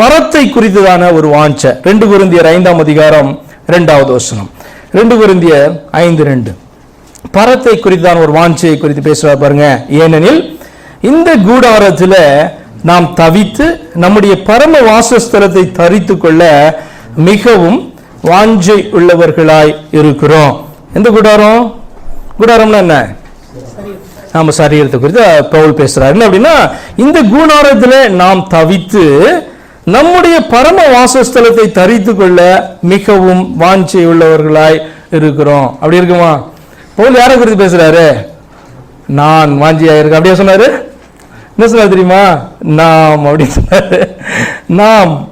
பரத்தை குறித்ததான ஒரு வாஞ்ச. ரெண்டு குருந்தியர் ஐந்தாம் அதிகாரம் இரண்டாவது வசனம். ரெண்டு குருந்தியர் ஐந்து ரெண்டு. பரத்தை குறித்தான ஒரு வாஞ்சையை குறித்து பேசுவார் பாருங்க. ஏனெனில் இந்த கூடாரத்தில் நாம் தவித்து நம்முடைய பரம வாசஸ்தலத்தை தரித்து கொள்ள மிகவும் வாஞ்சை உள்ளவர்களாய் இருக்கிறோம். எந்த கூடாரம்? கூடாரம்னா என்ன? நாம சரீரத்தை குறித்து பவுல் பேசுறாரு. என்ன அப்படின்னா இந்த கூடாரத்தில் நாம் தவித்து நம்முடைய பரம வாசஸ்தலத்தை தரித்து கொள்ள மிகவும் வாஞ்சை உள்ளவர்களாய் இருக்கிறோம். அப்படி இருக்குமா? பவுல் யாரை குறித்து பேசுறாரு? நான் வாஞ்சியா இருக்கேன். அப்படியே சொன்னாரு? என்ன சொன்னார் தெரியுமா? நாம் அப்படின்னு சொன்னாரு. நாம்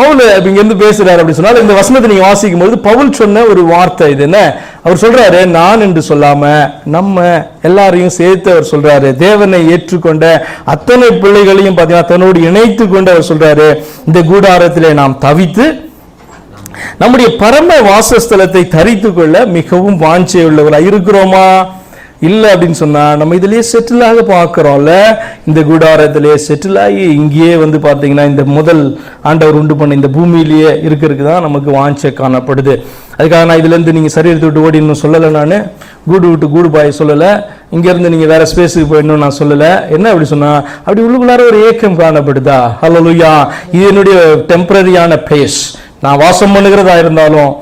பவுல் இங்கேருந்து இருந்து பேசுறாரு அப்படி சொன்னால் இந்த வசனத்தை நீங்கள் வாசிக்கும் பொழுது பவுல் சொன்ன ஒரு வார்த்தை இது என்ன? அவர் சொல்கிறாரு நான் என்று சொல்லாமல் நம்ம எல்லாரையும் சேர்த்து அவர் சொல்கிறாரு தேவனை ஏற்றுக்கொண்ட அத்தனை பிள்ளைகளையும் பார்த்தீங்கன்னா தன்னோடு இணைத்து கொண்டு அவர் சொல்கிறாரு இந்த கூடாரத்திலே நாம் தவித்து நம்முடைய பரம வாசஸ்தலத்தை தரித்து கொள்ள மிகவும் வாஞ்சை உள்ளவராக இருக்கிறோமா? இல்லை அப்படின்னு சொன்னால் நம்ம இதுலேயே செட்டில் ஆக இந்த கூடாரத்திலே செட்டில் ஆகி இங்கேயே வந்து பார்த்தீங்கன்னா இந்த முதல் ஆண்டவர் உண்டு பண்ண இந்த பூமியிலேயே இருக்கிறதுக்கு தான் நமக்கு வாஞ்ச காணப்படுது. அதுக்காக நான் இதுலேருந்து நீங்கள் சரீரத்தை விட்டு ஓடினு சொல்லலை நான். கூடு விட்டு கூடு பாய் சொல்லலை. இங்கேருந்து நீங்கள் வேறு ஸ்பேஸுக்கு போயிடணும்னு நான் சொல்லலை. என்ன அப்படி சொன்னால் அப்படி உள்ளுக்குள்ளார ஒரு ஏக்கம் காணப்படுதா? ஹலோ லுயா இது என்னுடைய டெம்பரரியான பிளேஸ் நான் வாசம் பண்ணுகிறதா இருந்தாலும்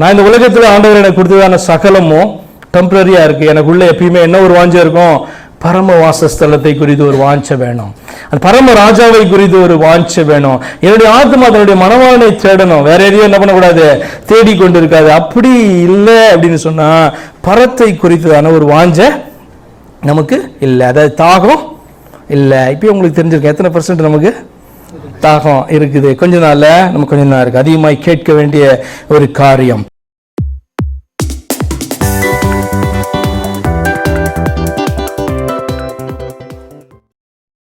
நான் இந்த உலகத்தில் ஆண்டவர் எனக்கு கொடுத்ததான சகலமும் டெம்பரரியா இருக்குது எனக்குள்ளே எப்பயுமே என்ன ஒரு வாஞ்சம் இருக்கும்? பரம வாசஸ்தலத்தை குறித்து ஒரு வாஞ்சை வேணும். அந்த பரம ராஜாவை குறித்து ஒரு வாஞ்சை வேணும். என்னுடைய ஆத்மா தன்னுடைய மனவாளனை தேடணும். வேற எதையும் என்ன பண்ணக்கூடாது? தேடி கொண்டு இருக்காது அப்படி இல்லை அப்படின்னு சொன்னால் பரத்தை குறித்ததான ஒரு வாஞ்சை நமக்கு இல்லை. அதாவது தாகம் இல்லை. இப்போ உங்களுக்கு தெரிஞ்சிருக்கும். எத்தனை பர்சன்ட் நமக்கு? தாகம் இருக்குது. கொஞ்ச நாள்ல நம்ம கொஞ்ச நாள் இருக்கு. அதிகமாய் கேட்க வேண்டிய ஒரு காரியம்.